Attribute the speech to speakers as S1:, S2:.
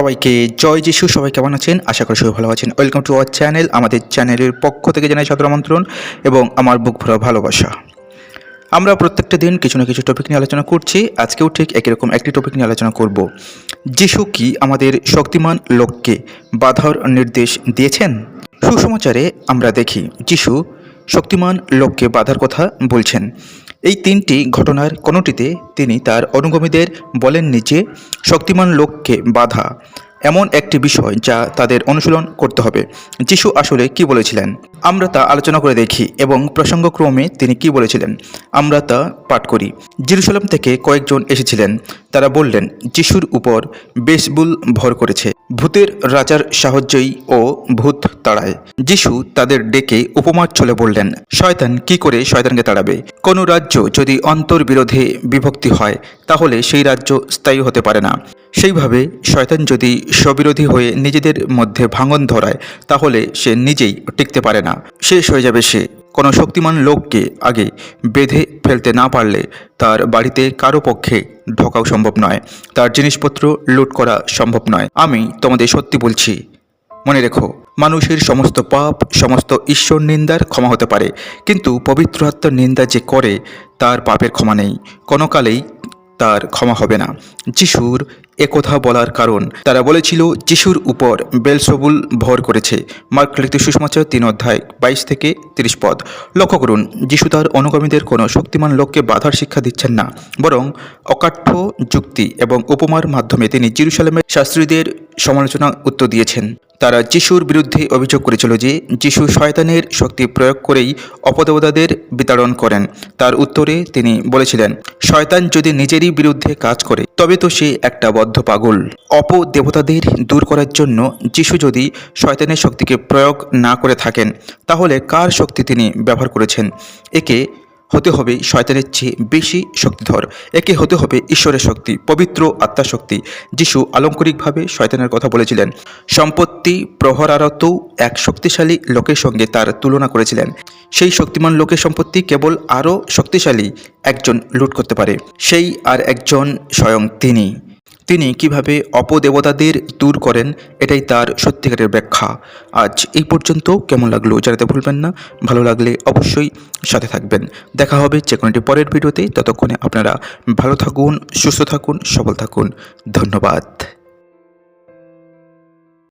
S1: সবাইকে জয় যিশু, সবাই কেমন আছেন? আশা করি সবাই ভালো আছেন। ওয়েলকাম টু আওয়ার চ্যানেল আমাদের চ্যানেলের পক্ষ থেকে জানাই সাদর আমন্ত্রণ এবং আমার বুক ভরা ভালোবাসা। আমরা প্রত্যেকটা দিন কিছু না কিছু টপিক নিয়ে আলোচনা করছি। আজকেও ঠিক একই রকম একটি টপিক নিয়ে আলোচনা করব। যিশু কি আমাদের শক্তিমান লোককে বাধার নির্দেশ দিয়েছেন? সুসমাচারে আমরা দেখি, যিশু শক্তিমান লোককে বাধার কথা বলছেন। এই তিনটি ঘটনার কোনোটিতে তিনি তার অনুগমীদের বলেননি যে শক্তিমান লোককে বাধা এমন একটি বিষয় যা তাদের অনুশীলন করতে হবে। যিশু আসলে কি বলেছিলেন? আমরা তা আলোচনা করে দেখি এবং প্রসঙ্গক্রমে তিনি কি বলেছিলেন? আমরা তা পাঠ করি। জেরুসালাম থেকে কয়েকজন এসেছিলেন। তারা বললেন, যিশুর উপর বেসবুল ভর করেছে। ভূতের রাজার সাহায্যই ও ভূত তাড়ায়। যিশু তাদের ডেকে উপমার চলে বললেন, শয়তান কি করে শয়তানকে তাড়াবে? কোনো রাজ্য যদি অন্তর্বিরোধে বিভক্তি হয়, তাহলে সেই রাজ্য স্থায়ী হতে পারে না। সেইভাবে শয়তান যদি স্ববিরোধী হয়ে নিজেদের মধ্যে ভাঙন ধরায়, তাহলে সে নিজেই টিকতে পারে না। শেষ হয়ে যাবে সে। কোনো শক্তিমান লোককে আগে বেঁধে ফেলতে না পারলে তার বাড়িতে কারও পক্ষে ঢোকাও সম্ভব নয়। তার জিনিসপত্র লুট করা সম্ভব নয়। আমি তোমাদের সত্যি বলছি, মনে রেখো, মানুষের সমস্ত পাপ, সমস্ত ঈশ্বর নিন্দার ক্ষমা হতে পারে। কিন্তু পবিত্র আত্মার নিন্দা যে করে, তার পাপের ক্ষমা নেই। কোনো কালেই তার ক্ষমা হবে না। যিশুর একথা বলার কারণ, তারা বলেছিল, যিশুর উপর বেলসবুল ভর করেছে। মার্ক লিখিত সুষমাচার তিন অধ্যায় বাইশ থেকে তিরিশ পদ। লক্ষ্য করুন, যিশু তার অনুগামীদের কোনো শক্তিমান লোককে বাধার শিক্ষা দিচ্ছেন না, বরং অকাঠ্য যুক্তি এবং উপমার মাধ্যমে তিনি জিরুসালামের শাস্ত্রীদের সমালোচনা উত্তর দিয়েছেন। তারা যিশুর বিরুদ্ধে অভিযোগ করেছিল যে যিশু শয়তানের শক্তি প্রয়োগ করেই অপদেবতাদের বিতাড়ন করেন। তার উত্তরে তিনি বলেছিলেন, শয়তান যদি নিজেরই বিরুদ্ধে কাজ করে, তবে তো সে একটা বদ্ধ পাগল। অপদেবতাদের দূর করার জন্য যিশু যদি শয়তানের শক্তিকে প্রয়োগ না করে থাকেন, তাহলে কার শক্তি তিনি ব্যবহার করেছেন? একে হতে হবে শয়তানের চেয়ে বেশি শক্তিধর। একে হতে হবে ঈশ্বরের শক্তি, পবিত্র আত্মাশক্তি যিশু আলঙ্করিকভাবে শয়তানের কথা বলেছিলেন। সম্পত্তি প্রহরারত এক শক্তিশালী লোকের সঙ্গে তার তুলনা করেছিলেন। সেই শক্তিমান লোকের সম্পত্তি কেবল আরও শক্তিশালী একজন লুট করতে পারে। সেই আর একজন স্বয়ং তিনি। তিনি কীভাবে অপদেবতাদের দূর করেন, এটাই তার সত্যিকারের ব্যাখ্যা। আজ এই পর্যন্ত, কেমন লাগল জানাতে ভুলবেন না, ভালো লাগলে অবশ্যই সাথে থাকবেন। দেখা হবে যে কোনো একটি পরের ভিডিওতে, ততক্ষণে আপনারা ভালো থাকুন, সুস্থ থাকুন, সবল থাকুন। ধন্যবাদ।